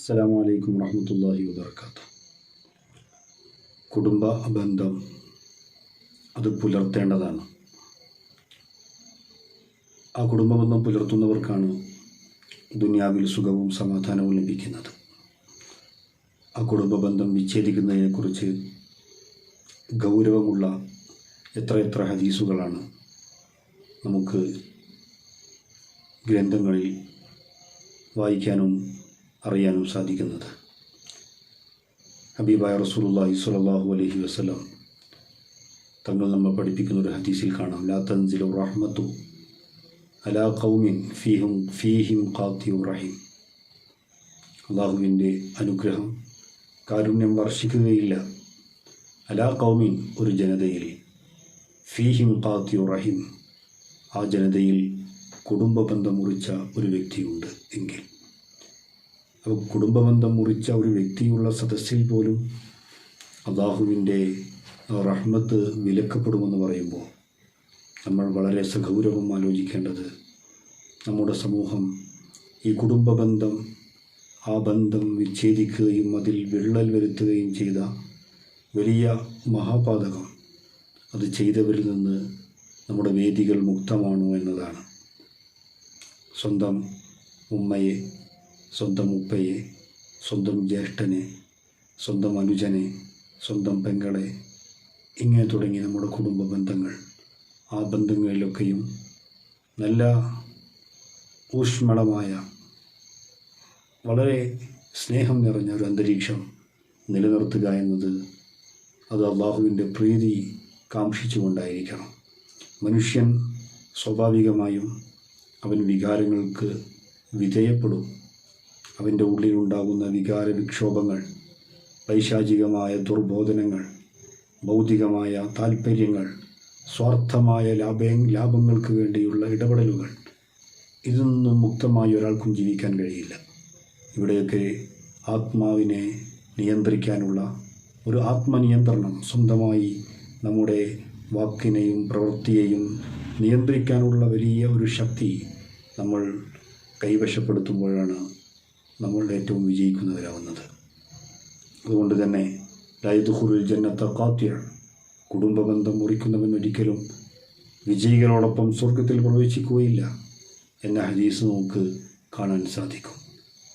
അസ്സലാമു അലൈക്കും വറഹ്മത്തുള്ളാഹി വാത്ത കുടുംബ ബന്ധം അത് പുലർത്തേണ്ടതാണ്. ആ കുടുംബ ബന്ധം പുലർത്തുന്നവർക്കാണ് ദുനിയാവിൽ സുഖവും സമാധാനവും ലഭിക്കുന്നത്. ആ കുടുംബ ബന്ധം വിച്ഛേദിക്കുന്നതിനെക്കുറിച്ച് ഗൗരവമുള്ള എത്ര എത്ര ഹദീസുകളാണ് നമുക്ക് ഗ്രന്ഥങ്ങളിൽ വായിക്കാനും അറിയാനും സാധിക്കുന്നത്. ഹബീബായ റസൂലുള്ളാഹി സ്വല്ലല്ലാഹു അലൈഹി വസല്ലം തങ്ങൾ നമ്മൾ പഠിപ്പിക്കുന്ന ഒരു ഹദീസിൽ കാണാം. ലാ തൻസിലു റഹ്മത്തു അലാ കൗമിൻ ഫീഹിം ഫീഹിം ഖാത്തിയു റഹീം. അള്ളാഹുവിന്റെ അനുഗ്രഹം കാരുണ്യം വർഷിക്കുകയില്ല. അലാ കൗമിൻ ഒരു ജനതയിൽ ഫീഹിം ഖാത്തിയു റഹീം ആ ജനതയിൽ കുടുംബ ബന്ധം മുറിച്ച ഒരു വ്യക്തിയുണ്ട് എങ്കിൽ. കുടുംബബന്ധം മുറിച്ച ഒരു വ്യക്തിയുള്ള സദസ്സിൽ പോലും അള്ളാഹുവിന്റെ റഹ്മത്ത് വിലക്കപ്പെടുമെന്ന് പറയുമ്പോൾ നമ്മൾ വളരെ സഗൗരവം ആലോചിക്കേണ്ടത് നമ്മുടെ സമൂഹം ഈ കുടുംബബന്ധം ആ ബന്ധം വിച്ഛേദിക്കുകയും അതിൽ വിള്ളൽ വരുത്തുകയും ചെയ്ത വലിയ മഹാപാതകം അത് ചെയ്തവരിൽ നിന്ന് നമ്മുടെ വേദികൾ മുക്തമാണോ എന്നതാണ്. സ്വന്തം ഉമ്മയെ സ്വന്തം ഉപ്പയെ സ്വന്തം ജ്യേഷ്ഠനെ സ്വന്തം അനുജനെ സ്വന്തം പെങ്ങളെ ഇങ്ങനെ തുടങ്ങി നമ്മുടെ കുടുംബ ബന്ധങ്ങൾ. ആ ബന്ധങ്ങളിലൊക്കെയും നല്ല ഊഷ്മളമായ വളരെ സ്നേഹം നിറഞ്ഞ ഒരു അന്തരീക്ഷം നിലനിർത്തുക എന്നത് അത് അള്ളാഹുവിന്റെ പ്രീതി കാക്ഷിച്ചുകൊണ്ടായിരിക്കണം. മനുഷ്യൻ സ്വാഭാവികമായും അവൻ വികാരങ്ങൾക്ക് വിധേയപ്പെടും. അവന്റെ ഉള്ളിലുണ്ടാകുന്ന വികാര വിക്ഷോഭങ്ങൾ പൈശാചികമായ ദുർബോധനങ്ങൾ ഭൗതികമായ താൽപ്പര്യങ്ങൾ സ്വാർത്ഥമായ ലാഭ ലാഭങ്ങൾക്ക് വേണ്ടിയുള്ള ഇടപെടലുകൾ ഇതൊന്നും മുക്തമായി ഒരാൾക്കും ജീവിക്കാൻ കഴിയില്ല. ഇവിടെയൊക്കെ ആത്മാവിനെ നിയന്ത്രിക്കാനുള്ള ഒരു ആത്മനിയന്ത്രണം സ്വന്തമായി നമ്മുടെ വാക്കിനെയും പ്രവൃത്തിയെയും നിയന്ത്രിക്കാനുള്ള വലിയ ഒരു ശക്തി നമ്മൾ കൈവശപ്പെടുത്തുമ്പോഴാണ് നമ്മൾ ഏറ്റവും വിജയിക്കുന്നവരാവുന്നത്. അതുകൊണ്ട് തന്നെ ലൈദുഹുറുൽ ജന്നത്ത കാത്തിയ കുടുംബ ബന്ധം മുറിക്കുന്നവൻ ഒരിക്കലും വിജയികളോടൊപ്പം സ്വർഗത്തിൽ പ്രവേശിക്കുകയില്ല എന്ന ഹദീസ് നമുക്ക് കാണാൻ സാധിക്കും.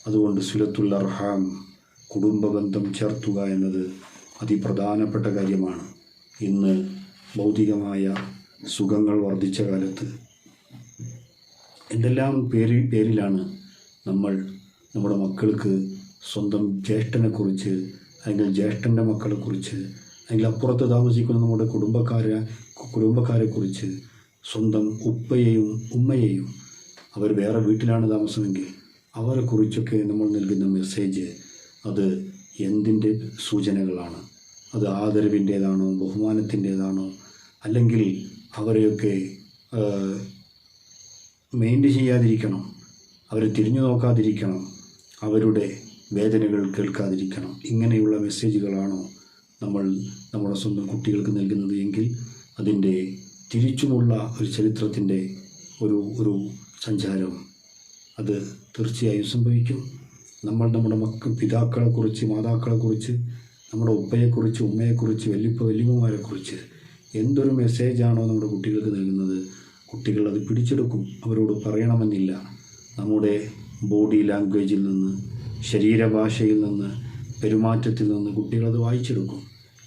അതുകൊണ്ട് സുലത്തുൽ അർഹാം കുടുംബബന്ധം ചേർത്തുക എന്നത് അതിപ്രധാനപ്പെട്ട കാര്യമാണ്. ഇന്ന് ഭൗതികമായ സുഖങ്ങൾ വർദ്ധിച്ച കാലത്ത് എന്തെല്ലാം പേര് പേരിലാണ് നമ്മൾ നമ്മുടെ മക്കൾക്ക് സ്വന്തം ജ്യേഷ്ഠനെക്കുറിച്ച് അല്ലെങ്കിൽ ജ്യേഷ്ഠന്റെ മക്കളെക്കുറിച്ച് അല്ലെങ്കിൽ അപ്പുറത്ത് താമസിക്കുന്ന നമ്മുടെ കുടുംബക്കാരെ കുടുംബക്കാരെക്കുറിച്ച് സ്വന്തം ഉപ്പയെയും ഉമ്മയെയും അവർ വേറെ വീട്ടിലാണ് താമസമെങ്കിൽ അവരെക്കുറിച്ചൊക്കെ നമ്മൾ നൽകുന്ന മെസ്സേജ് അത് എന്തിന്റെ സൂചനകളാണ്? അത് ആദരവിന്റേതാണോ ബഹുമാനത്തിന്റേതാണോ? അല്ലെങ്കിൽ അവരെയൊക്കെ മെയിന്റ് ചെയ്യാതിരിക്കണം അവരെ തിരിഞ്ഞു നോക്കാതിരിക്കണം അവരുടെ വേദനകൾ കേൾക്കാതിരിക്കണം. ഇങ്ങനെയുള്ള മെസ്സേജുകളാണോ നമ്മൾ നമ്മുടെ സ്വന്തം കുട്ടികൾക്ക് നൽകുന്നത് എങ്കിൽ അതിന്റെ തിരിച്ചുമുള്ള ഒരു ചരിത്രത്തിന്റെ ഒരു ഒരു സഞ്ചാരം അത് തീർച്ചയായും സംഭവിക്കും. നമ്മൾ നമ്മുടെ മക്കൾ പിതാക്കളെക്കുറിച്ച് മാതാക്കളെക്കുറിച്ച് നമ്മുടെ ഉപ്പയെക്കുറിച്ച് ഉമ്മയെക്കുറിച്ച് വല്യപ്പ വല്യമ്മമാരെക്കുറിച്ച് എന്തൊരു മെസ്സേജാണോ നമ്മുടെ കുട്ടികൾക്ക് നൽകുന്നത് കുട്ടികൾ അത് പിടിച്ചെടുക്കും. അവരോട് പറയണമെന്നില്ല. നമ്മുടെ ബോഡി ലാംഗ്വേജിൽ നിന്ന് ശരീരഭാഷയിൽ നിന്ന് പെരുമാറ്റത്തിൽ നിന്ന് കുട്ടികളത് വായിച്ചെടുക്കും.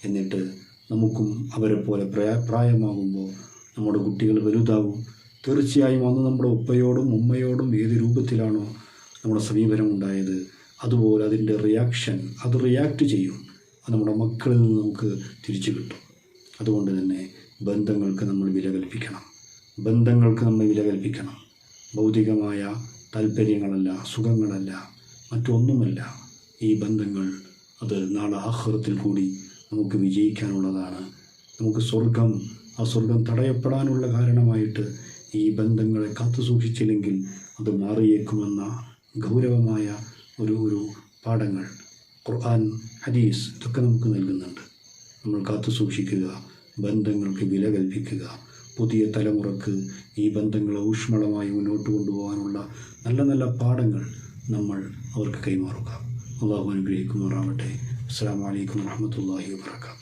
എന്നിട്ട് നമുക്കും അവരെ പോലെ പ്രായ പ്രായമാകുമ്പോൾ നമ്മുടെ കുട്ടികൾ വലുതാവും. തീർച്ചയായും അന്ന് നമ്മുടെ ഉപ്പയോടും ഉമ്മയോടും ഏത് രൂപത്തിലാണോ നമ്മുടെ സമീപനം ഉണ്ടായത് അതുപോലെ അതിന്റെ റിയാക്ഷൻ അത് റിയാക്ട് ചെയ്യും. അത് നമ്മുടെ മക്കളിൽ നിന്ന് നമുക്ക് തിരിച്ചു കിട്ടും. അതുകൊണ്ട് തന്നെ ബന്ധങ്ങൾക്ക് നമ്മൾ വില കൽപ്പിക്കണം. ബന്ധങ്ങൾക്ക് നമ്മൾ വില കൽപ്പിക്കണം. ഭൗതികമായ താല്പര്യങ്ങളല്ല അസുഖങ്ങളല്ല മറ്റൊന്നുമല്ല. ഈ ബന്ധങ്ങൾ അത് നാളെ ആഹ്റത്തിൽ കൂടി നമുക്ക് വിജയിക്കാനുള്ളതാണ്. നമുക്ക് സ്വർഗം ആ സ്വർഗം തടയപ്പെടാനുള്ള കാരണമായിട്ട് ഈ ബന്ധങ്ങളെ കാത്തു സൂക്ഷിച്ചില്ലെങ്കിൽ അത് മാറിയേക്കുമെന്ന ഗൗരവമായ ഒരു ഒരു പാഠങ്ങൾ ഖുർആൻ ഹദീസ് ഇതൊക്കെ നമുക്ക് നൽകുന്നുണ്ട്. നമ്മൾ കാത്തു സൂക്ഷിക്കുക ബന്ധങ്ങൾക്ക് വില കൽപ്പിക്കുക പുതിയ തലമുറയ്ക്ക് ഈ ബന്ധങ്ങളെ ഊഷ്മളമായി മുന്നോട്ട് കൊണ്ടുപോകാനുള്ള നല്ല നല്ല പാഠങ്ങൾ നമ്മൾ അവർക്ക് കൈമാറുക. അള്ളാഹു അനുഗ്രഹിക്കുമാറാവട്ടെ അസ്സാം വലൈക്കും വാഹമത്തല്ലാഹി വാത്തു